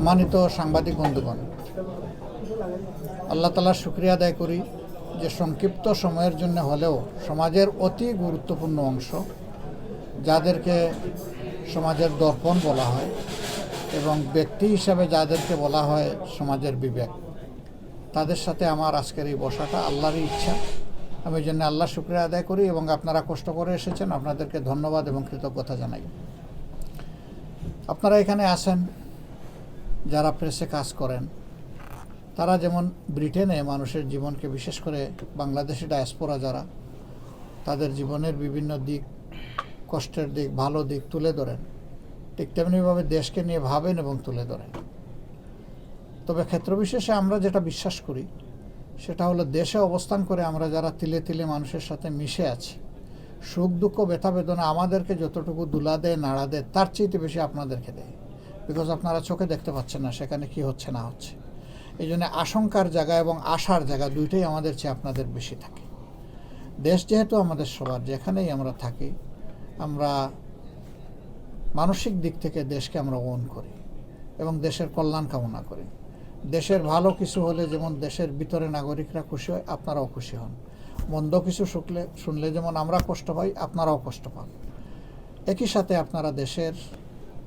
সম্মানিত সাংবাদিক বন্ধুগণ, আল্লাহ তালার শুক্রিয়া আদায় করি যে সংক্ষিপ্ত সময়ের জন্য হলেও সমাজের অতি গুরুত্বপূর্ণ অংশ যাদেরকে সমাজের দর্পণ বলা হয় এবং ব্যক্তি হিসাবে যাদেরকে বলা হয় সমাজের বিবেক। তাদের সাথে আমার আজকের এই বসাটা আল্লাহরই ইচ্ছা। আমি জন্য আল্লাহ শুক্রিয়া আদায় করি এবং আপনারা কষ্ট করে এসেছেন। আপনাদেরকে ধন্যবাদ এবং কৃতজ্ঞতা জানাই। আপনারা এখানে আসেন। যারা প্রেসে কাজ করেন, তারা যেমন ব্রিটেনে মানুষের জীবনকে বিশেষ করে বাংলাদেশি ডায়াসপোরা যারা, তাদের জীবনের বিভিন্ন দিক, কষ্টের দিক, ভালো দিক তুলে ধরেন। ঠিক তেমনিভাবে দেশকে নিয়ে ভাবেন এবং তুলে ধরেন। তবে ক্ষেত্রবিশেষে আমরা যেটা বিশ্বাস করি, সেটা হলো দেশে অবস্থান করে আমরা যারা তিলে তিলে মানুষের সাথে মিশে আছি, সুখ, দুঃখ, ব্যথা, বেদনা আমাদেরকে যতটুকু দুলা দেয়, নাড়া দেয়, তার চেয়ে বেশি আপনাদেরকে দেয়। বিকজ আপনারা চোখে দেখতে পাচ্ছেন না সেখানে কি হচ্ছে, না হচ্ছে। এই জন্য আশঙ্কার জায়গা এবং আশার জায়গা দুইটাই আমাদের চেয়ে আপনাদের বেশি থাকে। দেশ যেহেতু আমাদের সবার, যেখানেই আমরা থাকি, আমরা মানসিক দিক থেকে দেশকে আমরা ওন করি এবং দেশের কল্যাণ কামনা করি। দেশের ভালো কিছু হলে যেমন দেশের ভিতরে নাগরিকরা খুশি হয়, আপনারাও খুশি হন। মন্দ কিছু শুকলে, শুনলে যেমন আমরা কষ্ট পাই, আপনারাও কষ্ট পান। একই সাথে আপনারা দেশের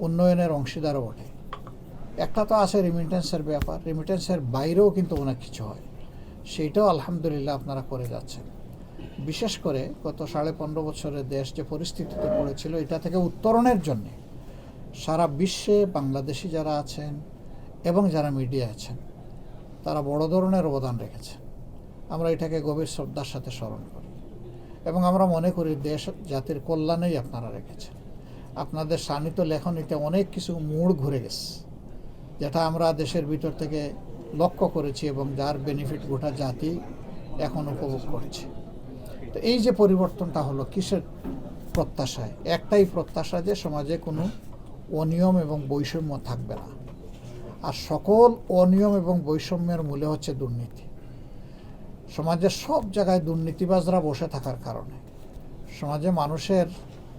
উন্নয়নের অংশীদারও বটে। একটা তো আছে রেমিটেন্সের ব্যাপার রেমিটেন্সের বাইরেও কিন্তু অনেক কিছু হয়। সেইটাও আলহামদুলিল্লাহ আপনারা করে যাচ্ছেন। বিশেষ করে গত সাড়ে পনেরো বছরের দেশ যে পরিস্থিতিতে পড়েছিল, এটা থেকে উত্তরণের জন্যে সারা বিশ্বে বাংলাদেশি যারা আছেন এবং যারা মিডিয়া আছেন, তারা বড় ধরনের অবদান রেখেছে। আমরা এটাকে গভীর শ্রদ্ধার সাথে স্মরণ করি। এবং আমরা মনে করি দেশ জাতির কল্যাণেই আপনারা রেখেছেন। আপনাদের সান্নিত লেখনীতে অনেক কিছু মোড় ঘুরে গেছে, যেটা আমরা দেশের ভিতর থেকে লক্ষ্য করেছি এবং যার বেনিফিট গোটা জাতি এখন উপভোগ করছে। তো এই যে পরিবর্তনটা হলো, কিসের প্রত্যাশায়? একটাই প্রত্যাশা যে সমাজে কোনো অনিয়ম এবং বৈষম্য থাকবে না। আর সকল অনিয়ম এবং বৈষম্যের মূলে হচ্ছে দুর্নীতি। সমাজের সব জায়গায় দুর্নীতিবাজরা বসে থাকার কারণে, সমাজে মানুষের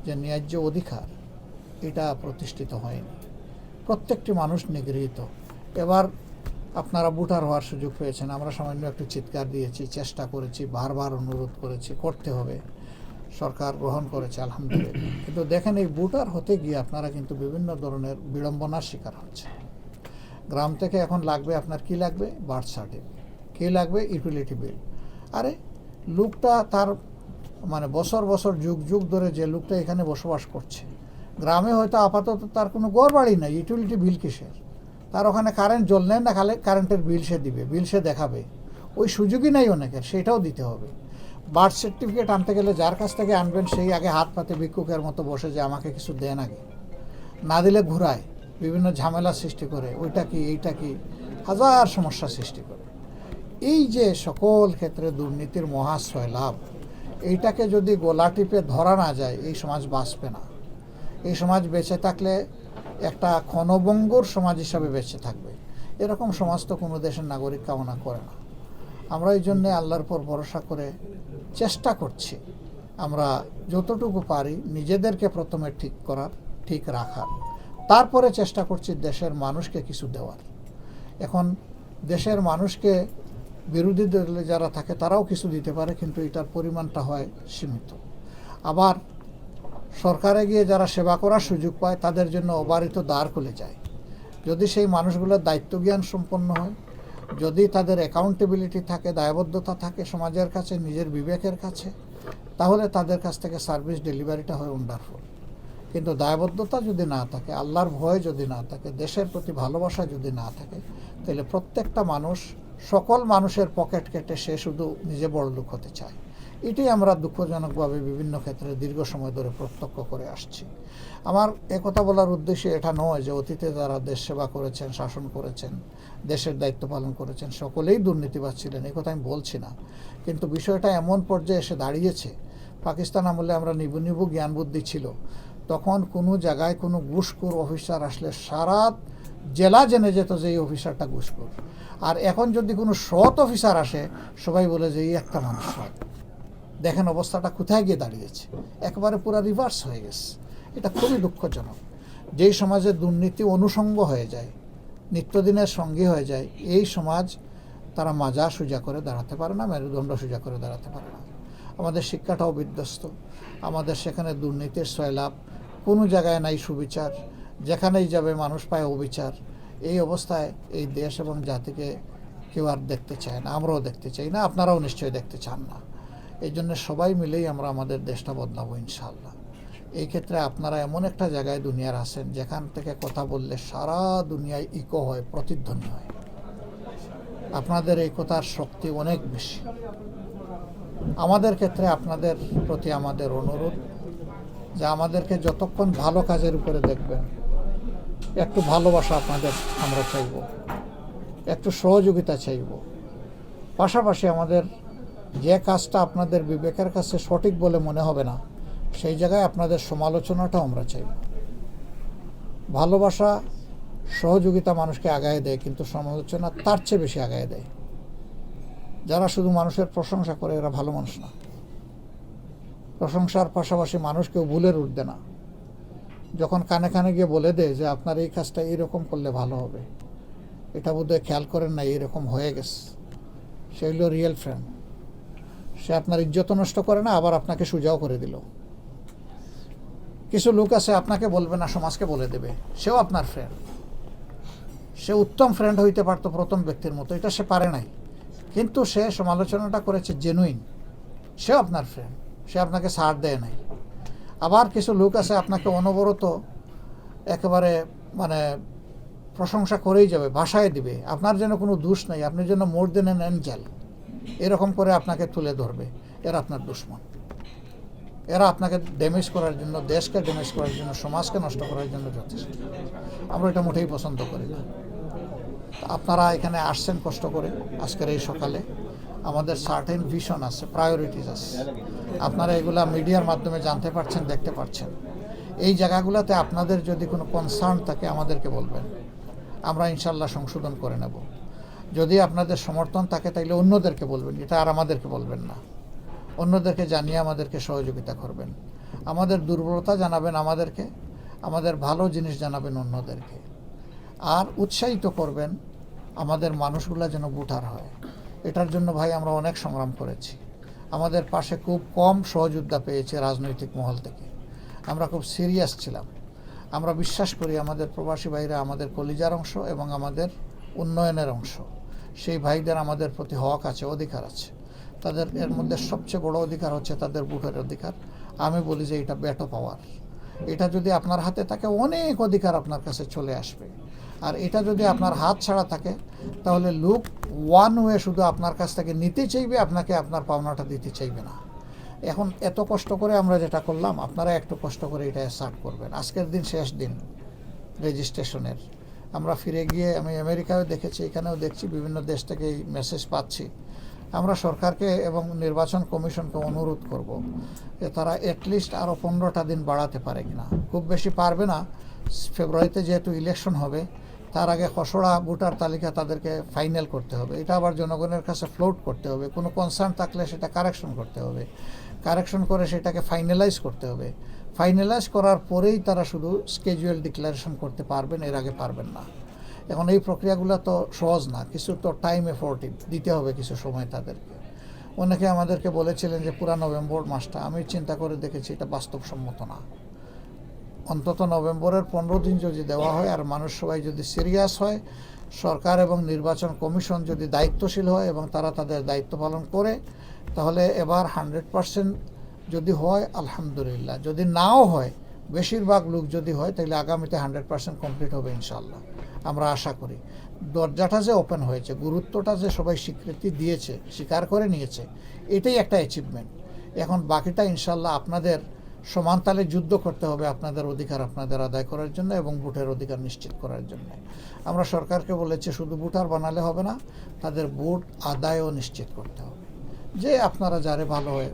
যে ন্যায্য অধিকার এটা প্রতিষ্ঠিত হয়নি। প্রত্যেকটি মানুষ নিগৃহীত। এবার আপনারা ভোটার হওয়ার সুযোগ পেয়েছেন। আমরা সামান্য একটু চিৎকার দিয়েছি, চেষ্টা করেছি, বারবার অনুরোধ করেছি, করতে হবে। সরকার গ্রহণ করেছে, আলহামদুলিল্লাহ। কিন্তু দেখেন, এই ভোটার হতে গিয়ে আপনারা কিন্তু বিভিন্ন ধরনের বিড়ম্বনার শিকার হচ্ছে। গ্রাম থেকে এখন লাগবে আপনার কি লাগবে? Birth certificate. কী লাগবে? Utility bill. আরে, লোকটা তার মানে বছর বছর যুগ যুগ ধরে যে লোকটা এখানে বসবাস করছে গ্রামে হয়তো আপাতত তার কোনো গড় বাড়ি নাই ইউটিলিটি বিল কিসের? তার ওখানে কারেন্ট জ্বললে না, খালে কারেন্টের বিল সে দিবে বিল সে দেখাবে। ওই সুযোগই নাই অনেকের সেটাও দিতে হবে। বার্থ সার্টিফিকেট আনতে গেলে যার কাছ থেকে আনবেন, সেই আগে হাত পাতে ভিক্ষুকের মতো বসে যে আমাকে কিছু দেন আগে। না দিলে ঘুরায়, বিভিন্ন ঝামেলা সৃষ্টি করে, ওইটা কি, এইটা কি, হাজার সমস্যা সৃষ্টি করে। এই যে সকল ক্ষেত্রে দুর্নীতির মহাশ্রয় লাভ, এইটাকে যদি গোলা টিপে ধরা না যায়, এই সমাজ বাঁচবে না। এই সমাজ বেঁচে থাকলে একটা ক্ষণভঙ্গুর সমাজ হিসাবে বেঁচে থাকবে। এরকম সমাজ তো কোনো দেশের নাগরিক কামনা করে না। আমরা এই জন্যে আল্লাহর পর ভরসা করে চেষ্টা করছি আমরা যতটুকু পারি নিজেদেরকে প্রথমে ঠিক করার, ঠিক রাখার। তারপরে চেষ্টা করছি দেশের মানুষকে কিছু দেওয়ার। এখন দেশের মানুষকে বিরোধী দলে যারা থাকে তারাও কিছু দিতে পারে, কিন্তু এটার পরিমাণটা হয় সীমিত। আবার সরকারে গিয়ে যারা সেবা করার সুযোগ পায়, তাদের জন্য অবারিত দ্বার খুলে যায়। যদি সেই মানুষগুলোর দায়িত্ব জ্ঞান সম্পন্ন হয়, যদি তাদের অ্যাকাউন্টেবিলিটি থাকে, দায়বদ্ধতা থাকে সমাজের কাছে, নিজের বিবেকের কাছে, তাহলে তাদের কাছ থেকে সার্ভিস ডেলিভারিটা হয় ওয়ান্ডারফুল কিন্তু দায়বদ্ধতা যদি না থাকে, আল্লাহর ভয় যদি না থাকে, দেশের প্রতি ভালোবাসা যদি না থাকে, তাহলে প্রত্যেকটা মানুষ, সকল মানুষের পকেট কেটে সে শুধু নিজে বড়লোক হতে চায়। এটাই আমরা দুঃখজনকভাবে বিভিন্ন ক্ষেত্রে দীর্ঘ সময় ধরে প্রত্যক্ষ করে আসছি। আমার একথা বলার উদ্দেশ্য এটা নয় যে অতীতে যারা দেশ সেবা করেছেন, শাসন করেছেন, দেশের দায়িত্ব পালন করেছেন, সকলেই দুর্নীতিবাজ ছিলেন এই কথা আমি বলছি না। কিন্তু বিষয়টা এমন পর্যায়ে এসে দাঁড়িয়েছে, পাকিস্তান আমলে আমরা নিবু নিবু জ্ঞান বুদ্ধি ছিল। তখন কোনো জায়গায় কোনো ঘুষখোর অফিসার আসলে সারা জেলা জেনে যেত যে এই অফিসারটা ঘুষখোর। আর এখন যদি কোনো সৎ অফিসার আসে, সবাই বলে যে এই একটা মানুষ দেখেন অবস্থাটা কোথায় গিয়ে দাঁড়িয়েছে। একেবারে পুরো রিভার্স হয়ে গেছে। এটা খুবই দুঃখজনক। যেই সমাজে দুর্নীতি অনুষঙ্গ হয়ে যায়, নিত্যদিনের সঙ্গী হয়ে যায়, এই সমাজ তারা মাজা সোজা করে দাঁড়াতে পারে না, মেরুদণ্ড সোজা করে দাঁড়াতে পারে না। আমাদের শিক্ষাটাও বিধ্বস্ত। আমাদের সেখানে দুর্নীতির সয়লাভ কোনো জায়গায় নাই সুবিচার, যেখানেই যাবে মানুষ পায় অবিচার। এই অবস্থায় এই দেশ এবং জাতিকে কেউ আর দেখতে চায় না, আমরাও দেখতে চাই না, আপনারাও নিশ্চয়ই দেখতে চান না। এই জন্য সবাই মিলেই আমরা আমাদের দেশটা বদলাবো ইনশাআল্লাহ। এই ক্ষেত্রে আপনারা এমন একটা জায়গায় দুনিয়ার আছেন, যেখান থেকে কথা বললে সারা দুনিয়ায় ইকো হয়, প্রতিধ্বনি হয়। আপনাদের এই কথার শক্তি অনেক বেশি। আমাদের ক্ষেত্রে আপনাদের প্রতি আমাদের অনুরোধ যে আমাদেরকে যতক্ষণ ভালো কাজের উপরে দেখবেন, একটু ভালোবাসা আপনাদের আমরা চাইব, একটু সহযোগিতা চাইব। পাশাপাশি আমাদের যে কাজটা আপনাদের বিবেকের কাছে সঠিক বলে মনে হবে না, সেই জায়গায় আপনাদের সমালোচনাটাও আমরা চাইব ভালোবাসা সহযোগিতা মানুষকে আগায় দেয়, কিন্তু সমালোচনা তার চেয়ে বেশি আগায় দেয়। যারা শুধু মানুষের প্রশংসা করে, এরা ভালো মানুষ না। প্রশংসার পাশাপাশি মানুষকেও ভুলের উঠবে না। যখন কানে কানে গিয়ে বলে দেয় যে, আপনার এই কাজটা এইরকম করলে ভালো হবে। এটা বোধহয় খেয়াল করেন না এইরকম হয়ে গেছে। সে হলো রিয়েল ফ্রেন্ড সে আপনার ইজ্জত নষ্ট করে না, আবার আপনাকে সুজাও করে দিল। কিছু লোক আছে, আপনাকে বলবে না, সমাজকে বলে দেবে। সেও আপনার ফ্রেন্ড সে উত্তম ফ্রেন্ড হইতে পারতো প্রথম ব্যক্তির মতো, এটা সে পারে নাই। কিন্তু সে সমালোচনাটা করেছে জেনুইন সেও আপনার ফ্রেন্ড সে আপনাকে সার দেয় নাই। আবার কিছু লোক আছে, আপনাকে অনবরত একেবারে মানে প্রশংসা করেই যাবে ভাষায় দিবে। আপনার যেন কোনো দোষ নেই, আপনি যেন মোর দেন এন অ্যাঞ্জেল এরকম করে আপনাকে তুলে ধরবে। এরা আপনার দুশ্মন। এরা আপনাকে ড্যামেজ করার জন্য, দেশকে ড্যামেজ করার জন্য, সমাজকে নষ্ট করার জন্য যথেষ্ট। আমরা এটা মোটেই পছন্দ করি না। আপনারা এখানে আসছেন কষ্ট করে আজকের এই সকালে। আমাদের সার্টেন ভিশন আছে প্রায়োরিটিস আছে। আপনারা এগুলা মিডিয়ার মাধ্যমে জানতে পারছেন, দেখতে পারছেন। এই জায়গাগুলোতে আপনাদের যদি কোনো কনসার্ন থাকে, আমাদেরকে বলবেন। আমরা ইনশাল্লাহ সংশোধন করে নেব। যদি আপনাদের সমর্থন থাকে, তাইলে অন্যদেরকে বলবেন। এটা আর আমাদেরকে বলবেন না। অন্যদেরকে জানিয়ে আমাদেরকে সহযোগিতা করবেন। আমাদের দুর্বলতা জানাবেন আমাদেরকে, আমাদের ভালো জিনিস জানাবেন অন্যদেরকে। আর উৎসাহিত করবেন আমাদের মানুষগুলো যেন বুটার হয়। এটার জন্য ভাই আমরা অনেক সংগ্রাম করেছি। আমাদের পাশে খুব কম সহযোদ্ধা পেয়েছে রাজনৈতিক মহল থেকে। আমরা খুব সিরিয়াস ছিলাম। আমরা বিশ্বাস করি আমাদের প্রবাসী ভাইরা আমাদের কলিজার অংশ এবং আমাদের উন্নয়নের অংশ। সেই ভাইদের আমাদের প্রতি হক আছে, অধিকার আছে। তাদের এর মধ্যে সবচেয়ে বড় অধিকার হচ্ছে তাদের বুটের অধিকার। আমি বলি যে এটা ব্যাটো পাওয়ার। এটা যদি আপনার হাতে থাকে, অনেক অধিকার আপনার কাছে চলে আসবে। আর এটা যদি আপনার হাত ছাড়া থাকে, তাহলে লোক, ওয়ান ওয়ে শুধু আপনার কাছ থেকে নিতে চাইবে, আপনাকে আপনার পাওনাটা দিতে চাইবে না। এখন এত কষ্ট করে আমরা যেটা করলাম, আপনারা একটু কষ্ট করে এটা স্টার্ট করবেন। আজকের দিন শেষ দিন রেজিস্ট্রেশনের আমরা ফিরে গিয়ে আমি আমেরিকায় দেখেছি, এখানেও দেখছি, বিভিন্ন দেশ থেকে এই মেসেজ পাচ্ছি। আমরা সরকারকে এবং নির্বাচন কমিশনকে অনুরোধ করব যে তারা অ্যাটলিস্ট আরও পনেরোটা দিন বাড়াতে পারে কিনা। খুব বেশি পারবে না। ফেব্রুয়ারিতে যেহেতু ইলেকশন হবে, তার আগে খসড়া ভোটার তালিকা তাদেরকে ফাইনাল করতে হবে। এটা আবার জনগণের কাছে ফ্লোট করতে হবে। কোনো কনসার্ন থাকলে সেটা কারেকশন করতে হবে। কারেকশন করে সেটাকে ফাইনালাইজ করতে হবে। ফাইনালাইজ করার পরেই তারা শুধু স্কেজুয়াল ডিক্লারেশন করতে পারবেন, এর আগে পারবেন না। এখন এই প্রক্রিয়াগুলো তো সহজ না, কিছু তো টাইম এফোর্টিভ দিতে হবে কিছু সময় তাদেরকে। অনেকে আমাদেরকে বলেছিলেন যে পুরা নভেম্বর মাসটা, আমি চিন্তা করে দেখেছি এটা বাস্তবসম্মত না। অন্তত নভেম্বরের পনেরো দিন যদি দেওয়া হয় আর মানুষ সবাই যদি সিরিয়াস হয়, সরকার এবং নির্বাচন কমিশন যদি দায়িত্বশীল হয় এবং তারা তাদের দায়িত্ব পালন করে, তাহলে এবার হান্ড্রেড পার্সেন্ট যদি হয়, আলহামদুলিল্লাহ। যদি নাও হয়, বেশিরভাগ লোক যদি হয়, তাহলে আগামীতে হান্ড্রেড পার্সেন্ট কমপ্লিট হবে ইনশাল্লাহ আমরা আশা করি। দরজাটা যে ওপেন হয়েছে, গুরুত্বটা যে সবাই স্বীকৃতি দিয়েছে, স্বীকার করে নিয়েছে, এটাই একটা অ্যাচিভমেন্ট এখন বাকিটা ইনশাল্লাহ আপনাদের সমানতালে যুদ্ধ করতে হবে, আপনাদের অধিকার আপনাদের আদায় করার জন্য এবং ভোটের অধিকার নিশ্চিত করার জন্য। আমরা সরকারকে বলেছি, শুধু ভোটার বানালে হবে না, তাদের ভোট আদায়ও নিশ্চিত করতে হবে। যে আপনারা যারে ভালো হয়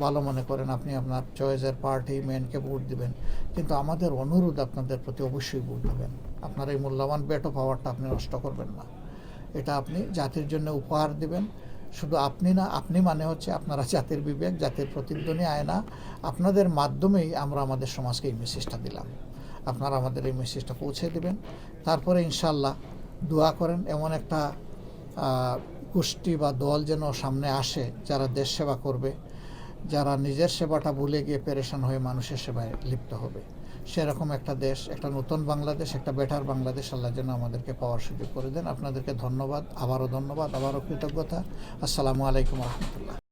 ভালো মনে করেন, আপনি আপনার চয়েসের পার্টি মেনকে ভোট দিবেন। কিন্তু আমাদের অনুরোধ আপনাদের প্রতি অবশ্যই ভোট দেবেন। আপনার এই মূল্যবান বেটো পাওয়ারটা আপনি নষ্ট করবেন না। এটা আপনি জাতির জন্য উপহার দিবেন। শুধু আপনি না, আপনি মানে হচ্ছে আপনারা জাতির বিবেক, জাতির প্রতিধ্বনি আয়না। আপনাদের মাধ্যমেই আমরা আমাদের সমাজকে এই মেসেজটা দিলাম। আপনারা আমাদের এই মেসেজটা পৌঁছে দেবেন। তারপরে ইনশাল্লাহ দোয়া করেন, এমন একটা গোষ্ঠী বা দল যেন সামনে আসে, যারা দেশ সেবা করবে। যারা নিজের সেবাটা ভুলে গিয়ে পেরেশান হয়ে মানুষের সেবায় লিপ্ত হবে। সেরকম একটা দেশ, একটা নতুন বাংলাদেশ, একটা বেটার বাংলাদেশ আল্লাহ যেন আমাদেরকে পাওয়ার সুযোগ করে দেন। আপনাদেরকে ধন্যবাদ, আবারও ধন্যবাদ, আবারও কৃতজ্ঞতা। আসসালামু আলাইকুম রহমতুল্লাহ।